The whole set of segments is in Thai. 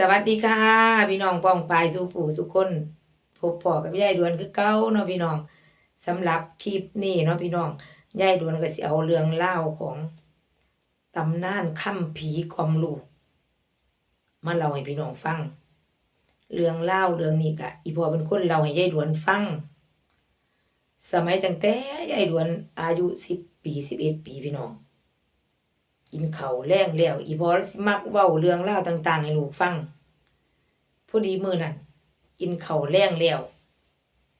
สวัสดีค่ะ พี่น้องป้องปายสู่ผู้สุคนพบพ่อกับยายดวนคือเก่าเนาะพี่น้องสำหรับคลิปนี้เนาะพี่น้องยายดวนก็สิเอาเรื่องเล่าของตำนานค่ำผีกอมลูกมาเล่าให้พี่น้องฟัง เรื่องเล่าเรื่องนี้ก็อีพอเป็นคนเล่าให้ยายดวนฟัง สมัยตั้งแต่ยายดวนอายุสิบปีสิบเอ็ดปีพี่น้อง กินเขาแรงแล้วอีพอสิมักเว้าเรื่องราต่างๆ ให้ลูกฟังพอดีมือนั้นกินเขาแรงแล้ว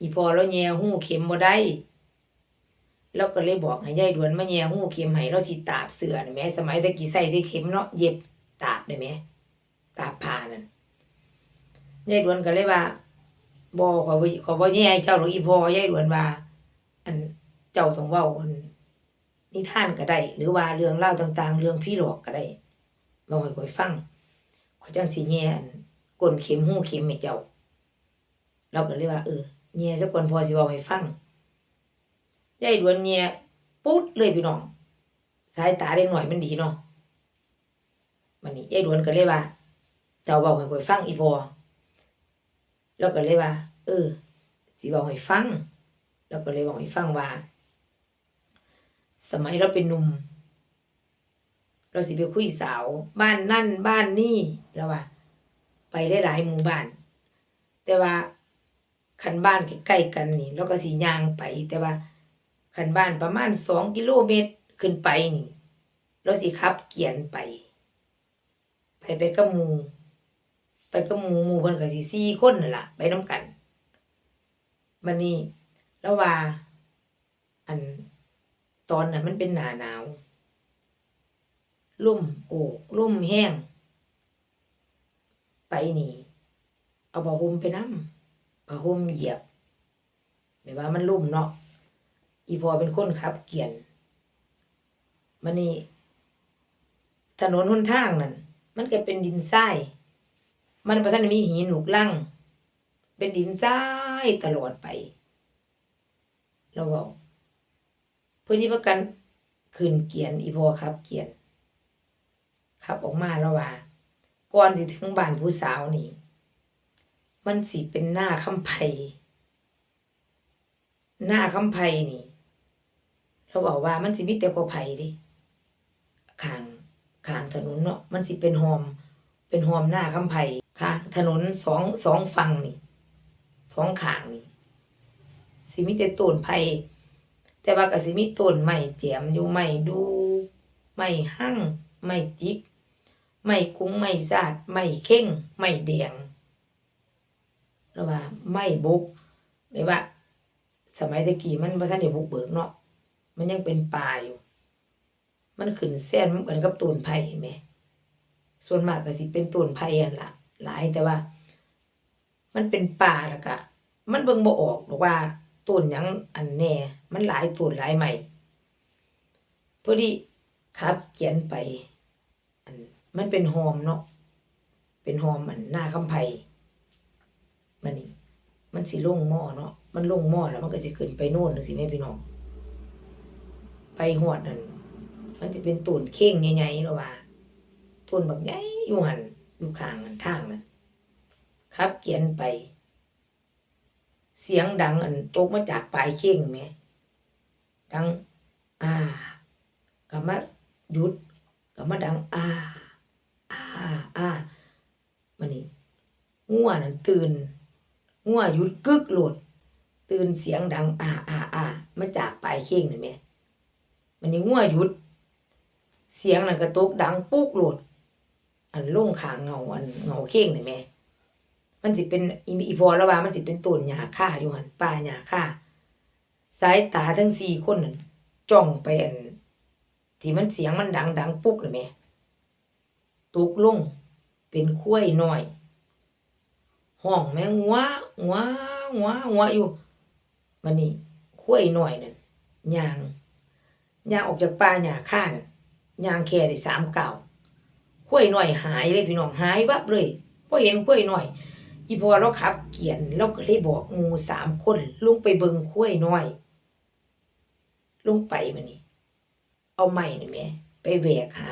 อีพอแล้วแย่หู้เข็มบ่ได้แล้วก็เลยบอกให้ยายดวนมาแย่หู้เข็มให้เราสิตาบเสือนี่แหมสมัยตะกี้ใส่ที่เข็มเนาะเย็บตาบได้ไหมตาบผ้านั่นยายดวนก็เลยว่าบ่ขอขอบ่แย่เจ้าหรอกอีพอยายดวนว่า อันเจ้าต้องเว้าอัน นิทานก็ได้หรือว่าเรื่องเล่าต่างๆ เรื่องพี่หลอกก็ได้มาให้ข่อยฟังขอยจังสิแย่อันก้นเข็มหูเข็มให้เจ้า เราก็เลยว่า เออแย่สักคนพอสิเว้าให้ฟังยายดวนแย่ปุ๊ดเลยพี่น้อง สายตาเด็กหน่อยมันดีเนาะมันนี่ยายดวนก็เลยว่า เจ้าเว้าให้ข่อยฟังอีพอแล้วก็เลยว่า เออสิเว้าให้ฟังแล้วก็เลยเว้าให้ฟังว่า สมัยเราเป็นหนุ่ม เราสิไปคุยสาว บ้านนั่นบ้านนี่แล้วว่า ไปได้หลายหมู่บ้าน แต่ว่าคันบ้านใกล้ๆกันนี่เราก็สิย่างไป แต่ว่าคันบ้านประมาณสองกิโลเมตรขึ้นไปนี่เราสิขับเกียนไป ไปไปกับหมู่ไปกับหมู่หมู่เพิ่นก็สิสี่คนนั่นล่ะ ไปนํกันบัดนี้แล้วว่า อัน ตอนนั้นมันเป็นหนาหนาวล่มโอกล่มแห้ง ไปนี่ เอาผ้าห่มไปนำผ้าห่มเหยียบไม่ว่ามันล่มเนาะอีพอเป็นคนขับเกียนมันนี่ถนนหนทางนั่นมันก็เป็นดินทรายมันประทันได้มีหินหนุกลังเป็นดินทรายตลอดไป เราบอก พื่อที่ประกันขึ้นเกียนอีพอขับ เกียนขับออกมาแล้วว่าก่อนสิถึงบ้านผู้สาวนี่ มันสิเป็นหน้าคำไพหน้าคำไพนี่เราบอกว่ามันสิมีแต่กอไผ่ดิขางขางถนนเนาะมันสิเป็นหอม เป็นหอมหน้าคำไพข้างถนนสองสองฝั่งนี่สองข้างนี่สิมีแต่ต้นไผ่ แต่ว่าก็สิมีต้นไม้แจมอยู่ไม้ดูไม้หั่งไม้จิกไม้กุ้งไม้ซาดไม้เข่งไม้แดงแล้วว่าไม้บุกไม่ว่า สมัยตะกี้มันบ่ทันได้บุกเบิกเนาะมันยังเป็นป่าอยู่ มันขึ้นแซนเหมือนกับต้นไผ่แหมส่วนมากก็สิเป็นต้นไผ่อันละหลายแต่ว่า มันเป็นป่าแล้วก็มันเบิ่งบ่ออกหรอกว่า ต้นยังอันแน่มันหลายต้นหลายใหม่พอดีครับ เขียนไป อัน มันเป็นหอมเนาะเป็นหอมอันหน้าคำไผ่มันนี่มันสิลงหม้อเนาะมันลงหม้อแล้วมันก็สิขึ้นไปโน่นจังซี่แม่พี่น้องไปหอดนั่นมันสิเป็นต้นเข่งใหญ่ๆแล้วว่าต้นบักใหญ่อยู่หันอยู่ข้างอันทางนั่นครับเขียนไป เสียงดังอันตกมาจากปลายเข่งแหมดัง อ่าก็มาหยุดก็มาดัง อ่า อ่าอ่ามันนี่งัวนั่นตื่นงัวหยุดกึกโหลด ตื่นเสียงดัง อ่าอ่าอ่ามาจากปลายเข่งนี่แหมมันนี่งัวหยุด เสียงนั่นก็ตกดังปุ๊กโหลด อันลงขางเงาอันเงาเข่งนี่แหม มันสิเป็นอีพอแล้วว่ามันสิเป็นต้นหญ้าค่าอยู่หันป่าหญ้าค่าสายตาทั้งสี่คนนั่นจ้องไปอันที่มันเสียงมันดังดังปุ๊กเลยแม่ตกลงเป็นข้วยน้อยห้องแม่งัวงัวงัวงัวอยู่มันนี่ข้วยน้อยนั่นยางยางออกจากป่าหญ้าค่านั่นยางแค่ได้สามเก้าวข้วยน้อยหายเลยพี่น้องหายวับเลยพอเห็นข้วยน้อย อีพอเราขับเกียนเราก็เลยบอกงูสามคนลงไปเบิงข้ยน้อย ลงไปมันนี่เอาไม้นี่แหม่ไปแหวกหา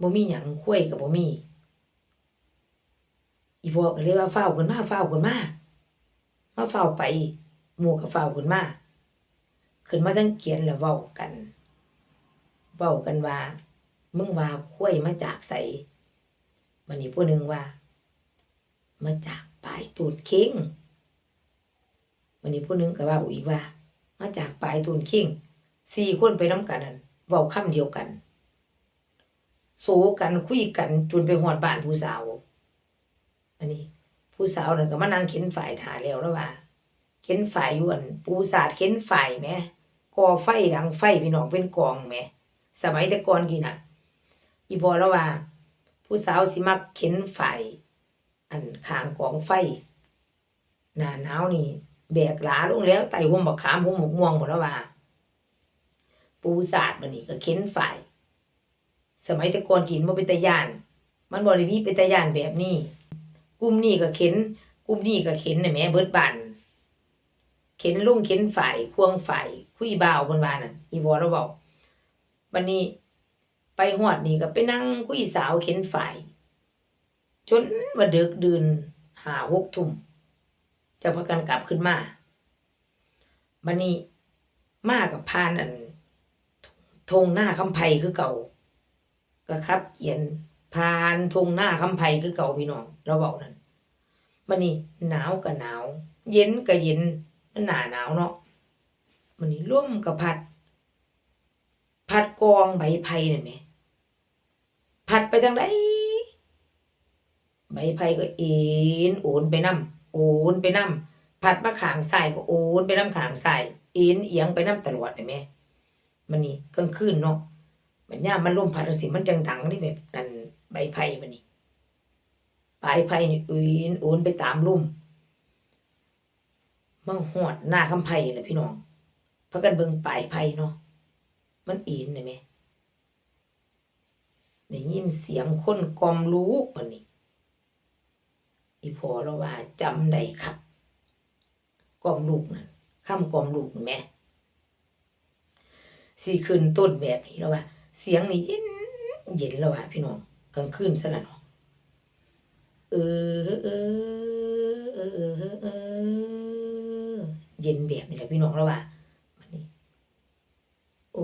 บ่มีหยังข้ยกับบ่มีอีพอก็เลยว่าเฝ้าวขึ้นมาเฝ้าวขึ้นมามาเฝ้าไปหมู่ก็เฝ้าวขึ้นมาขึ้นมาทั้งเกียนแล้วเว้ากันเว้ากันว่ามึงว่าข้ยมาจากไสมันนี่ผู้หนึงว่า มาจากปลายตูนเค้งมันนี่ผู้หนึงก็ว่าอีกว่า มาจากปลายตูนเค้งสี่คนไปน้ำกันนั่นเว้าคำเดียวกันโซกันคุยกันจนไปหอดบ้านผู้สาว อันนี้ ผู้สาวนั่นก็มานั่งเข็นฝ่ายถาแล้วแล้วว่า เข็นฝ่ายยวนปูสาดเข็นฝ่ายแหมก่อไฟดังไฟพี่น้องเป็นกองแหมสมัยแต่ก่อนกี่น่ะอีพอแล้วว่า ผู้สาวสิมักเข็นฝ่าย อันขางกองไฟหน้าหนาวนี่แบกหลาลงแล้วไต่ห่มบักขามห่มหมกม่วงหมดแล้วว่า ปูสาดมันนี่ก็เข็นฝ่าย สมัยต่ก่อนกินบ่เป็นตาย่าน มันบ่ได้มีเป็นตาย่านแบบนี้กลุ่มนี้ก็เข็นกลุ่มนี้ก็เข็นน่ะแม่เบิดบันเข็นลุ่งเข็นฝ่ายควงฝ่ายคุยบ่าวเพิ่นวานั่นอีบ่เราเว้าบัดนี้ไปฮอดนี่ก็ไปนั่งคุยสาวเข็นฝ่าย จนว่าดึกดื่นหาหกทุ่มจะพากันกลับขึ้นมาบัดนี้มากับพานอันทงหน้าคำไผคือเก่าก็ครับ เขียนผ่านทงหน้าคำไผคือเก่าพี่น้องเราเบานั่นมันนี่หนาวก็หนาว เย็นก็เย็นมันหนาหนาวเนาะมันนี่ร่มกับพัด พัดกองใบไผ่นั่นไหมพัดไปทางใด ใบไผ่ก็เอ็นโอนไปนํโอนไปนํพัดมาขางซ้ายก็โอนไปนํขางซ้ายเอ็นเอียงไปนํตลอดเห็นไหมมันนี่กลางคืนเนาะมันย่ามันลมพัดจังซี่มันจังดังนี่แบบนั่นใบไผ่มันนี่ปลายไผ่นี่อืนโอนไปตามลมมาหอดหน้าคำไผ่นะพี่น้องพากันเบิ่งปลายไผ่เนาะมันเอ็นได้ไหมได้ยินเสียงคนกล่อมลูกมันนี่ อีพอเราว่าจำได้ครับกล่อมลูกนั่นคำกล่อมลูกนั่นแหมสีขึ้นต้นแบบนี้แล้วว่า เสียงนี่เย็นเย็นแล้วว่าพี่น้องกลางคืนซะละเนาะเออเออเออเออเออเออเย็นแบบนี้แหละพี่น้องแล้วว่ามันนี่โอ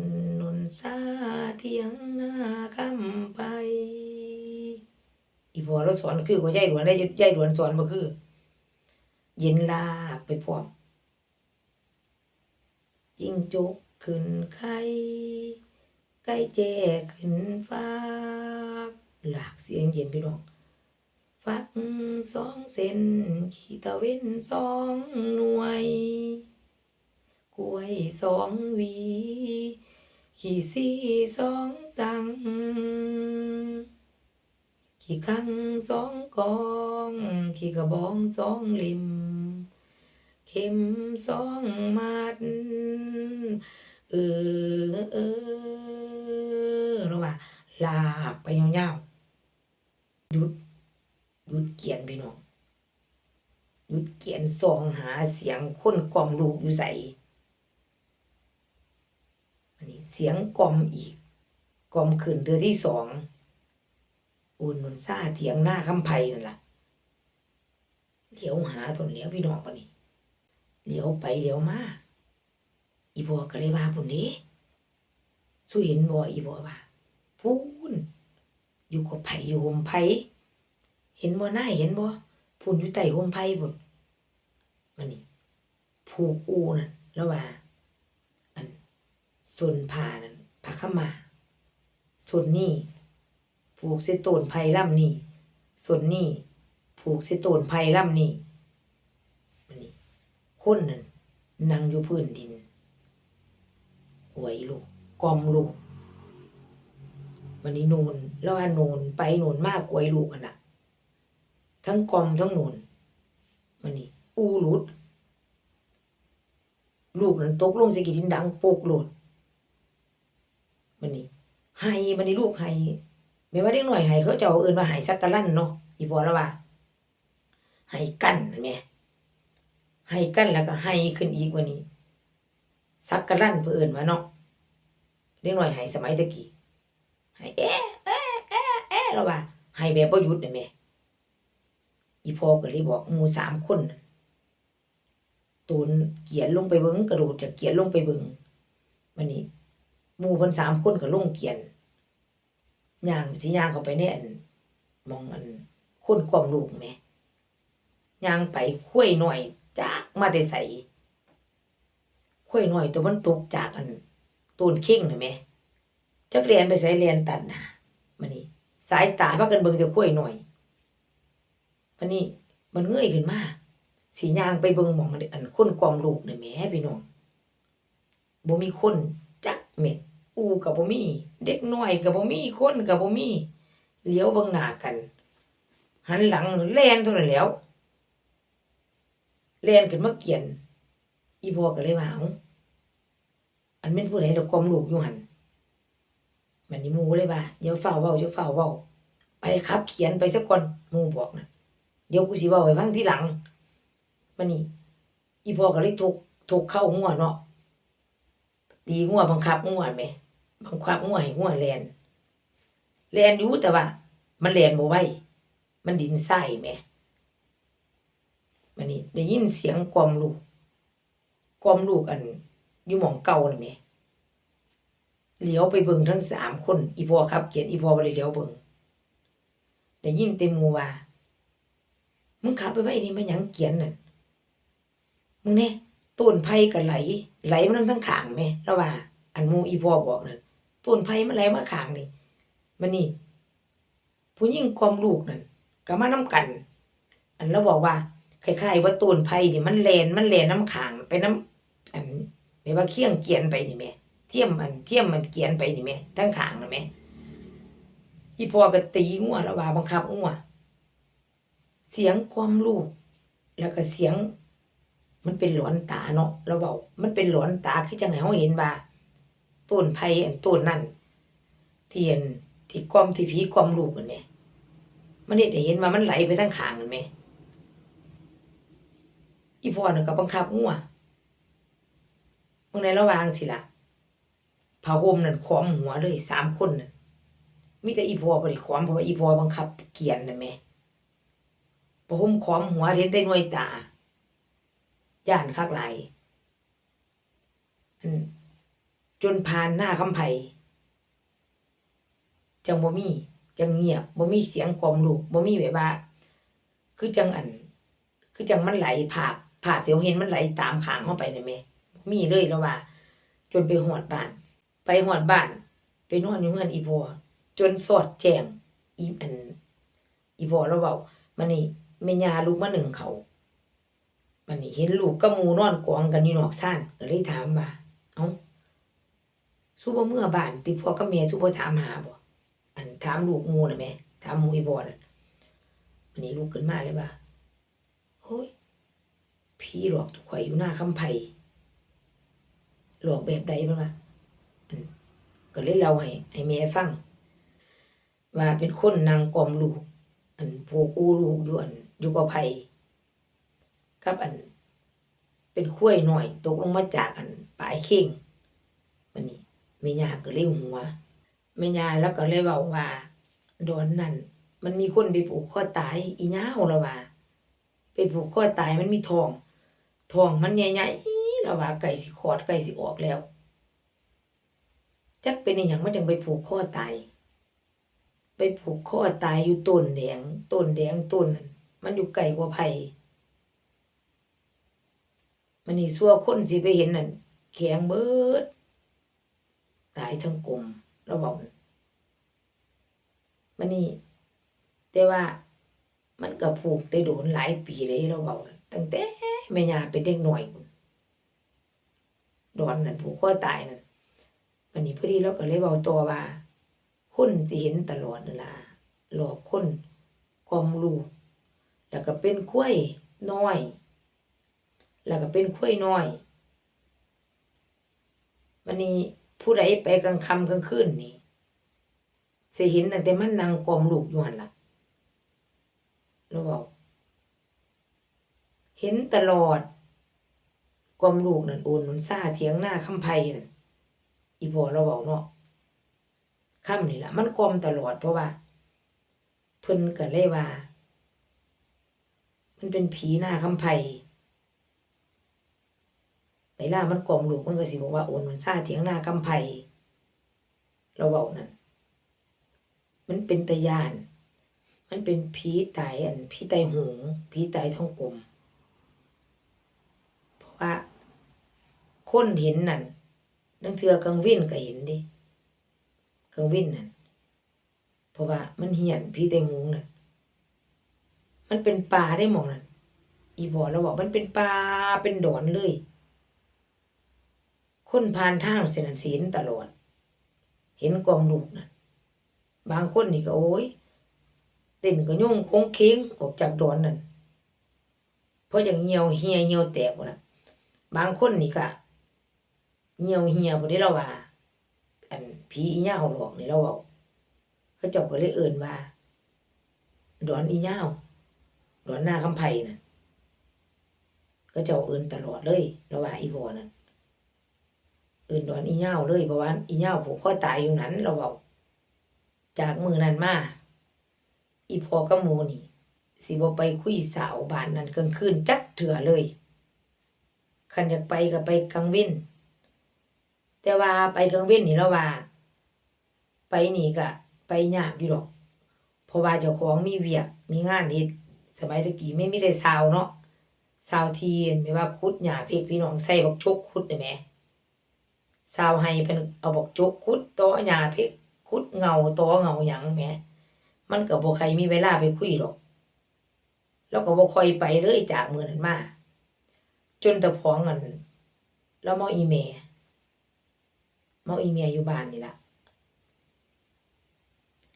นนนซาเทียงหน้าคำไป อีพอเราสอนคือว่ายายหลวนได้ยายหลวนสอนบ่คือ เย็นลาไปพร้อมจิงจกขึ้นไข่ไก่แจ้ขึ้นฟากหลากเสียงเย็นพี่น้องฟักสองเส้นขีตะเว้นสองหน่วย กล้วยสองวี ขี่ซี่สองสัง ขี่คังสองกองขี่กระบองสองลิม เข็มสองมัดเออเออเราว่าลากไปยาวๆหยุดหยุดเกียนพี่น้องหยุดเกียนสองหาเสียงคนกล่อมลูกอยู่ใส่อันนี้เสียงกล่อมอีกกล่อมขึ้นเดือที่สอง อุ่นมันซาเถียงหน้าคำไพนั่นล่ะเหลียวหาทนเหลียวพี่น้องปะนี่เหลียวไปเหลียวมาอีบัวก็เลยว่าพุ่นนี้สู้เห็นบ่อีบัวว่าพูนอยู่กับไผอยู่ห่มไผเห็นบ่หน้าเห็นบ่พุ่นอยู่ใต้ห่มไผพุ่นมันนี่ผูกอูนั่นแล้วว่า อันส่วนผ้านั่นผ้าขมาส่วนนี้ ผูกเสต้นไผ่ล่ำนี้ส่วนนี้ผูกเสต้นไผ่ล่ำนี้มันนี่คนนั้นนั่งอยู่พื้นดินหวยลูกกอมลูกวันนี้นูนแล้วว่านูนไปนูนมากกวยลูกกันละทั้งกอมทั้งนูนมันนี่อูหลุดลูกนั้นตกลงสกิดินดังโปกโหลดมันนี่ไห้มันนี่ลูกไห้ แม้ว่าเด็กหน่อยไห้เขาจะเอาเอินมาไห้สักกะลั่นเนาะอีพอแล้วว่าไห้กั้นนะแม่ให้กันแล้วก็ให้ขึ้นอีกว่านี้สักกะลั่นเพื่อเอินมาเนาะเล็กน้อยให้สมัยตะกี้ให้แอะแอะแอะแอะแล้วว่าให้แบบบ่หยุดน่ะแม่อีพอก็เลยบอกมูสามคนตูนเกียนลงไปเบิงกระโดดจากเกียนลงไปเบิงมันนี่หมู่เพิ่นสามคนก็ลงเกียน ย่างสิย่างเข้าไปในอันมองอันคนความลูกแหมย่างไปคุ้ยหน่อยจากมาแต่ใสคุ้ยหน่อยตัวมันตกจากอันตูนเข่งน่ะแหมจักเรียนไปใส่เรียนตัดหนามันนี่สายตาพากันเบิ่งแต่คุ้ยหน่อยวันนี้มันเงยขึ้นมาสียางไปเบิ่งมองอันคนกอมลูกนี่แม่พี่น้องบ่มีคนจักเม็ด อูก็บ่มี เด็กน้อยก็บ่มีคนก็บ่มีเลี้ยวเบิ่งหน้ากัน หันหลังแล่นเท่านั้นแล้วแล่นขึ้นมาเกียน อีพ่อก็เลยว่าเอาอันแม่นผู้ใดดอกกอมลูกอยู่หันมันนี่มูเลยว่าอย่าเฝ้าเว้าอย่าเฝ้าเว้าไปขับ เขียนไปซะก่อนมูบอกนะเดี๋ยวกูสิเว้าให้ฟังที่หลังมันนี่อีพ่อก็เลยถกถกเข้างัวเนาะตีงัวบังคับงัวแหม บังคับงัวให้งัวแลนแลนอยู่แต่ว่า มันแลนบ่ไหวมันดินทรายแหมมันนี่ได้ยินเสียงกลอมลูกกลอมลูกอันอยู่หม่องเก่านั่นแหมเหลียวไปเบิ่งทั้งสามคน อีพ่อขับ เกียนอีพอบ่ได้เหลียวเบิ่งได้ยินเต็มมูว่ามึงขับไปไว้นี่มันยังเกียนน่ะมึงเนี่ยต้นไผ่ก็ไหล ไหลมันนำทั้งขางแม่แล้วว่า อันมูอีพ่อบอกนั่น ต้นไผ่มันไหลมาขางนี่มันนี่ผู้หญิงความลูกนั่นก็มานํกัน อันแล้วบอกว่าคล้ายๆว่าต้นไผ่นี่มันแลนมันแลนน้ำขางไปน้ำอันไม่ว่าเคียงเกียนไปนี่แม่เทียมมันเทียมมันเกียนไปนี่แม่ทั้งขางนะแม่อีพอก็ตีงัวแล้วว่าบังคับงัวเสียงความลูก แล้วก็เสียง มันเป็นหลอนตาเนาะเราเบามันเป็นหลอนตาคือจังไงเราเห็นว่า ต้นไผ่อันต้นนั่นเทียนที่กอมที่ผีกอมลูกกันแหมมันเห็นได้เห็นว่ามันไหลไปทั้งขางกันแหมอีพ่อน่ะก็บังคับงัวเมื่อในระหว่างสิล่ะผ้าห่มนั่นขวมหัวเลยสามคนนั่นมีแต่อีพ่อบ่ได้ขวมเพราะว่าอีพ่อบังคับเกียนน่ะแหม่พอหุ้มขอมหัวเห็นได้หน่วยตาย่านคักไหลอัน จนผ่านหน้าคำไผ่จังบ่มีจังเงียบบ่มีเสียงกลอมลูกบ่มีแบบว่า คือจังอัน คือจังมันไหลภาพภาพที่เราเห็นมันไหลตามขางเข้าไปนั่นแหมบ่มีเลยแล้วว่า จนไปหอดบ้าน ไปหอดบ้าน ไปนอนอยู่เฮือนอีพอจนสอดแจงอีอัน อีพ่อเราเว้ามันนี่แม่ยาลูกมาหนึ่งเขามันนี่เห็นลูกกับหมูนอนกองกันอยู่นอกซ่านก็เลยถามว่า เอ้า สู้บ่เมื่อบ้านติพ่อกับแม่สู้บ่ถามหาบ่อันถามลูกมูน่ะแม่ถามมูอีบ่น่ะมันนี่ลูกขึ้นมาเลยว่าโอ้ยผีหลอกทุกข่อยอยู่หน้าคำไผ่หลอกแบบใดบ่ล่ะก็เลยเล่าให้ให้แม่ฟัง ว่าเป็นคนนางกล่อมลูก อันผูกอูลูกอยู่อันอยู่กับไผ่กับอัน เป็นข้วยหน่อย ตกลงมาจากอันปลายเข่งมันนี่ แม่ย่าก็เลยหัวแม่ย่าแล้วก็เลยเว้าว่าดอนนั่นมันมีคนไปผูกคอตายอีหย้าวแล้วว่าไปผูกคอตายมันมีทองทองมันใหญ่ๆแล้วว่าไก่สิคลอดไก่สิออกแล้วจักเป็นอหยังมันจังไปผูกคอตายไปผูกคอตายอยู่ต้นแดงต้นแดงต้นนั้นมันอยู่ไกลกว่าไผ่มันนี่ซัวคนสิไปเห็นนั่นแข็งเบิด ตายทั้งกลมเราบอกมันนี่แต่ว่ามันก็ผูกแต่โดนหลายปีเลยเราบอกตั้งแต่แม่ยาเป็นเด็กหน่อยดอนนั่นผูกคอตายนั่นมันนี่พอดีเราก็เลยเว้าตัวว่าคนสิเห็นตลอดนั่นล่ะหลอกคนความรู้แล้วก็เป็นข้วยน้อย แล้วก็เป็นข้วยน้อยวันนี้ ผู้ใดไปกลางค่ำกลางคืนนี่สิเห็นตั้งแต่มันนั่งกอมลูกอยู่หันล่ะเราบอกเห็นตลอดกอมลูกนั่นโอนมันซ่าเถียงหน้าคำไพ่นั่นอีพอเราบอกเนาะค่ำนี่แหละมันกลมตลอดเพราะว่าเพิ่นก็เลยว่า มันเป็นผีหน้าคำไผ่ เวลามันกล่อมลูกมันก็สิบอกว่าโอนมันซาเถียงหน้าคำไผ่เราเว้านั่นมันเป็นตะยาน มันเป็นผีตายอันผีตายหงผีตายท้องกลม เพราะว่าคนเห็นนั่นนังเทือกลางวินก็เห็นดิกลางวินนั่นเพราะว่ามันเหียนผีตายหงนั่นมันเป็นป่าได้หมองนั่นอีพอเราบอกมันเป็นป่าเป็นดอนเลย คนผ่านทางเสนนั้นสินตลอด เห็นกองลูกนั่นบางคนนี่ก็โอ้ยเต้นก็ยุ่งค้งเค้งออกจากดอนนั่นเพราะอย่างเหี่ยวเหี่ยเหี่ยวแตกหมดละบางคนนี่ก็เหี่ยวเหี่ยบ่ได้เราว่า อันผีอีเหย้าหลอกนี่เราเว้าเขาเจ้าก็เลยเอิ้นว่า ดอนอีเหย้าดอนหน้าคำไผน่ะเขาเจ้าเอิ้นตลอดเลยเราว่าอีพอนั่นเอิ้นดอนอีเหย้าเลยเพราะว่าอีเหย้าผูกคอตายอยู่นั้นเราเว้าจากมือนั้นมาอีพอกับหมูนี่สิบ่ไปคุยสาวบ้านนั้นกลางคืนจักเถื่อเลยคันอยากไปก็ไปกลางเว้นแต่ว่าไปกลางเว้นนี่แล้วว่า ไปนี่ก็ไปยากอยู่ดอก เพราะว่าเจ้าของมีเวียกมีงานเฮ็ดสมัยตะกี้ไม่มีแต่สาวเนาะสาวทีนไม่ว่าคุดหญ้าเพกพี่น้องใส่บักจกคุดได้แหม สาวให้เพิ่นเอาบักจกคุดตอหญ้าเพกคุดเงาตอเงาหยังแหมมันก็บ่ใครมีเวลาไปคุยหรอก แล้วก็บ่ค่อยไปเลยจากมือนั้นมาจนต่พองอันแล้วเมาอีเมเมาอีเมอยู่บ้านนี่ละ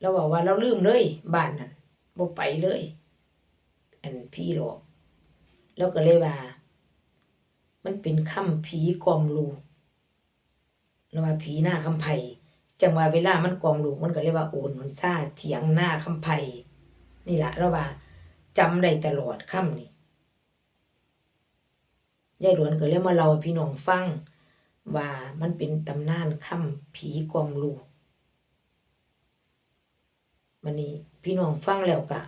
เราบอกว่าเราลืมเลยบ้านนั้นบ่ไปเลย อันพี่หลอก แล้วก็เลยว่า มันเป็นคำผีกล่อมลูก แล้วว่าผีหน้าคำไผจังว่าเวลามันกองลูกมันก็เรียกว่าโอนมันซาเถียงหน้าคำไผ่นี่แหละเราว่าจำได้ตลอดคำนี่ยายหลวนก็เลยมาเล่าพี่น้องฟัง ว่ามันเป็นตำนานคำผีกองลูกวันนี้พี่น้องฟังแล้วกะ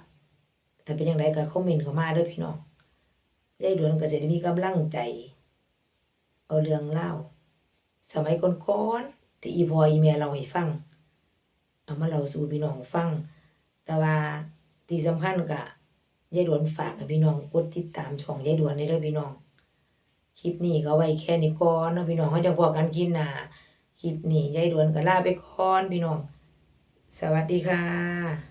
ถ้าเป็นยังไงก็คอมเมนต์เข้ามาด้อพี่น้องยายหลวนก็จะมีกำลังใจ เอาเรื่องเล่า สมัยก่อนๆที่อีพออีเมียเราให้ฟัง เอามาเล่าสู่พี่น้องฟัง แต่ว่าที่สำคัญก็ยายดวนฝากให้พี่น้องกดติดตามช่องยายดวนได้เด้อพี่น้อง คลิปนี้ก็ไว้แค่นี้ก่อนนะพี่น้องเขาจะพอกันคลิปหน้าคลิปนี้ยายดวนก็ลาไปก่อนพี่น้อง สวัสดีค่ะ